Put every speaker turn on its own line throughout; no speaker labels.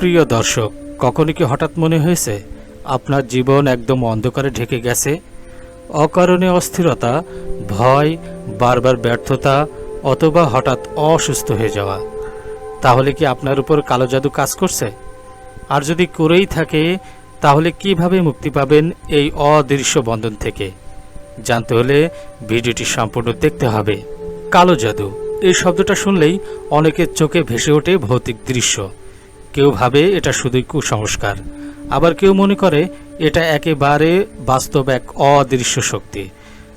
প্রিয় দর্শক কখনই কি হঠাৎ মনে হয়েছে আপনার জীবন একদম অন্ধকারে ঢেকে গেছে? অকারণে অস্থিরতা, ভয়, বারবার ব্যর্থতা, অথবা হঠাৎ অসুস্থ হয়ে যাওয়া, তাহলে কি আপনার উপর কালো জাদু কাজ করছে? আর যদি করেই থাকে, তাহলে কীভাবে মুক্তি পাবেন এই অদৃশ্য বন্ধন থেকে? জানতে হলে ভিডিওটি সম্পূর্ণ দেখতে হবে। কালো জাদু, এই শব্দটা শুনলেই অনেকের চোখে ভেসে ওঠে ভৌতিক দৃশ্য। কেউ ভাবে এটা শুধুই কুসংস্কার আবার কেউ মনে করে এটা একেবারে বাস্তব এক অদৃশ্য শক্তি।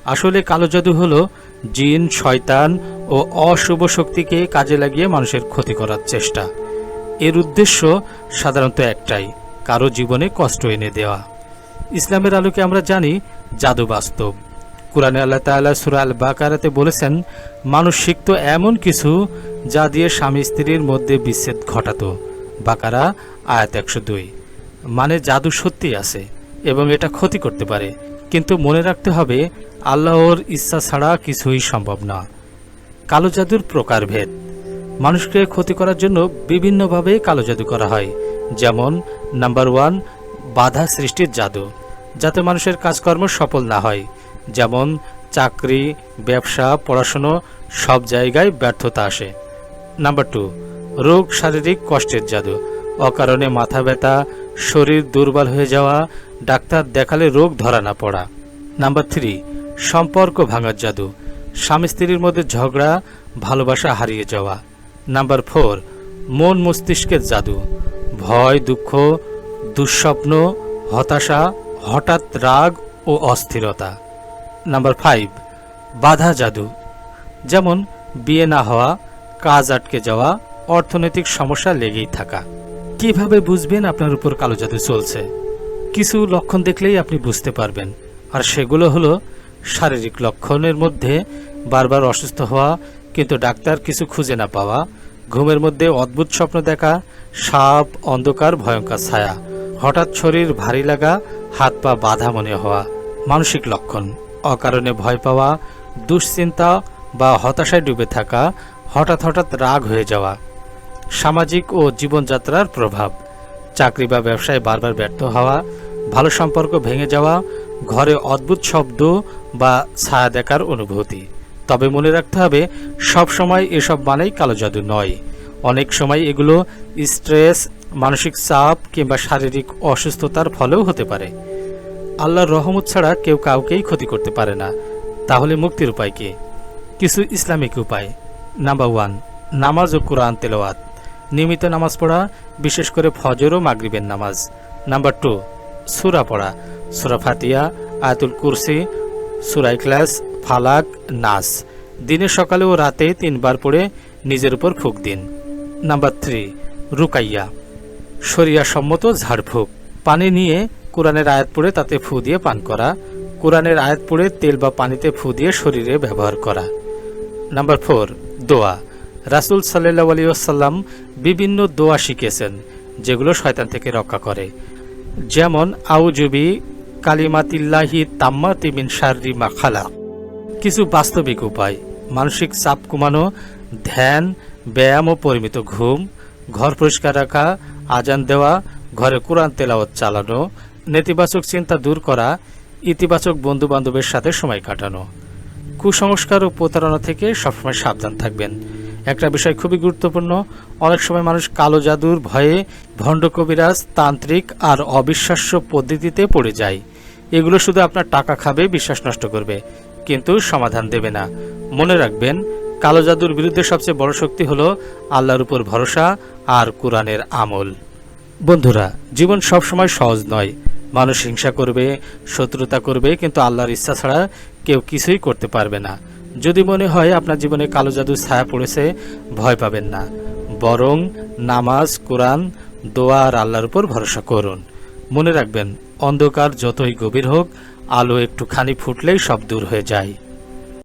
আসলে কালো জাদু হলো জিন, শয়তান ও অশুভ শক্তিকে কাজে লাগিয়ে মানুষের ক্ষতি করার চেষ্টা। এর উদ্দেশ্য সাধারণত একটাই, কারও জীবনে কষ্ট এনে দেওয়া। ইসলামের আলোকে আমরা জানি জাদু বাস্তব। কোরআনে আল্লাহ তাআলা সূরা আল বাকারাতে বলেছেন, মানুষ শিখত এমন কিছু যা দিয়ে স্বামী স্ত্রীর মধ্যে বিচ্ছেদ ঘটাতো। বাকারা, আয়াত একশো দুই। মানে জাদু সত্যি আছে এবং এটা ক্ষতি করতে পারে, কিন্তু মনে রাখতে হবে, আল্লাহর ইচ্ছা ছাড়া কিছুই সম্ভব না। কালো জাদুর প্রকারভেদ মানুষকে ক্ষতি করার জন্য বিভিন্নভাবে কালো জাদু করা হয়, যেমন নাম্বার ওয়ান, বাধা সৃষ্টির জাদু, যাতে মানুষের কাজকর্ম সফল না হয়, যেমন চাকরি, ব্যবসা, পড়াশুনো, সব জায়গায় ব্যর্থতা আসে। নাম্বার টু রোগ শারীরিক কষ্টের জাদু। অকারণে মাথা ব্যথা, শরীর দুর্বল হয়ে যাওয়া, ডাক্তার দেখালে রোগ ধরা না পড়া। নাম্বার থ্রি, সম্পর্ক ভাঙার জাদু। স্বামী স্ত্রীর মধ্যে ঝগড়া, ভালোবাসা হারিয়ে যাওয়া। নাম্বার ফোর, মন মস্তিষ্কের জাদু। ভয়, দুঃখ, দুঃস্বপ্ন, হতাশা, হঠাৎ রাগ ও অস্থিরতা। নাম্বার ফাইভ, বাধা জাদু। যেমন, বিয়ে না হওয়া, কাজ আটকে যাওয়া অর্থনৈতিক সমস্যা লেগেই থাকা। কীভাবে বুঝবেন আপনার উপর কালো জাদু চলছে? কিছু লক্ষণ দেখলেই আপনি বুঝতে পারবেন। আর সেগুলো হলো শারীরিক লক্ষণের মধ্যে বারবার অসুস্থ হওয়া, কিন্তু ডাক্তার কিছু খুঁজে না পাওয়া, ঘুমের মধ্যে অদ্ভুত স্বপ্ন দেখা, সাপ, অন্ধকার, ভয়ঙ্কর ছায়া, হঠাৎ শরীর ভারী লাগা, হাত পা বাধা মনে হওয়া, মানসিক লক্ষণ, অকারণে ভয় পাওয়া, দুশ্চিন্তা বা হতাশায় ডুবে থাকা, হঠাৎ হঠাৎ রাগ হয়ে যাওয়া সামাজিক ও জীবনযাত্রার প্রভাব। চাকরি বা ব্যবসায় বারবার ব্যর্থ হওয়া, ভালো সম্পর্ক ভেঙে যাওয়া, ঘরে অদ্ভুত শব্দ বা ছায়া দেখার অনুভূতি। তবে মনে রাখতে হবে, সব সময় এসব মানেই কালো জাদু নয়। অনেক সময় এগুলো স্ট্রেস, মানসিক চাপ কিংবা শারীরিক অসুস্থতার ফলেও হতে পারে। আল্লাহর রহমত ছাড়া কেউ কাউকেই ক্ষতি করতে পারে না। তাহলে মুক্তির উপায় কি? কিছু ইসলামিক উপায়। নাম্বার ওয়ান, নামাজ ও কোরআন তেলাওয়াত। নিয়মিত নামাজ পড়া, বিশেষ করে ফজর ও মাগরিবের নামাজ। নাম্বার টু, সুরা পড়া। সুরা ফাতিয়া আয়াতুল কুরসি, সুরা ইখলাস, ফালাক, নাস। দিনে, সকালে ও রাতে তিনবার পড়ে নিজের উপর ফুক দিন। নাম্বার থ্রি, রুকাইয়া। শরিয়া সম্মত ঝাড়ফুঁক পানি নিয়ে কোরআনের আয়াত পড়ে তাতে ফু দিয়ে পান করা। কোরআনের আয়াত পড়ে তেল বা পানিতে ফু দিয়ে শরীরে ব্যবহার করা। নাম্বার ফোর, দোয়া। রাসুল সাল্লাহ আলী আসাল্লাম বিভিন্ন দোয়া শিখেছেন যেগুলো শয়তান থেকে রক্ষা করে। যেমন আউজুবি কালিমাতিল্লাহি তাম্মাতি মিন শাররি মাখালা কিছু বাস্তবিক উপায়, মানসিক চাপ কমানো, ধ্যান, ব্যায়াম ও পরিমিত ঘুম, ঘর পরিষ্কার রাখা, আজান দেওয়া, ঘরে কোরআন তেলাওয়াত চালানো, নেতিবাচক চিন্তা দূর করা, ইতিবাচক বন্ধু বান্ধবের সাথে সময় কাটানো। কুসংস্কার ও প্রতারণা থেকে সবসময় সাবধান থাকবেন। একটা বিষয় খুবই গুরুত্বপূর্ণ। অনেক সময় মানুষ কালো জাদুর ভয়ে ভণ্ড কবিরাজ, তান্ত্রিক আর অবিশ্বাস্য পদ্ধতিতে পড়ে যায়। এগুলো শুধু আপনার টাকা খাবে, বিশ্বাস নষ্ট করবে, কিন্তু সমাধান দেবে না। মনে রাখবেন, কালো জাদুর বিরুদ্ধে সবচেয়ে বড় শক্তি হলো আল্লাহর উপর ভরসা আর কোরআনের আমল। বন্ধুরা, জীবন সবসময় সহজ নয়। মানুষ হিংসা করবে, শত্রুতা করবে, কিন্তু আল্লাহর ইচ্ছা ছাড়া কেউ কিছুই করতে পারবে না। যদি মনে হয় আপনার জীবনে কালো জাদু ছায়া পড়েছে, ভয় পাবেন না। বরং নামাজ, কোরআন, দোয়া আর আল্লাহর উপর ভরসা করুন। মনে রাখবেন, অন্ধকার যতই গভীর হোক, আলো একটুখানি ফুটলেই সব দূর হয়ে যায়।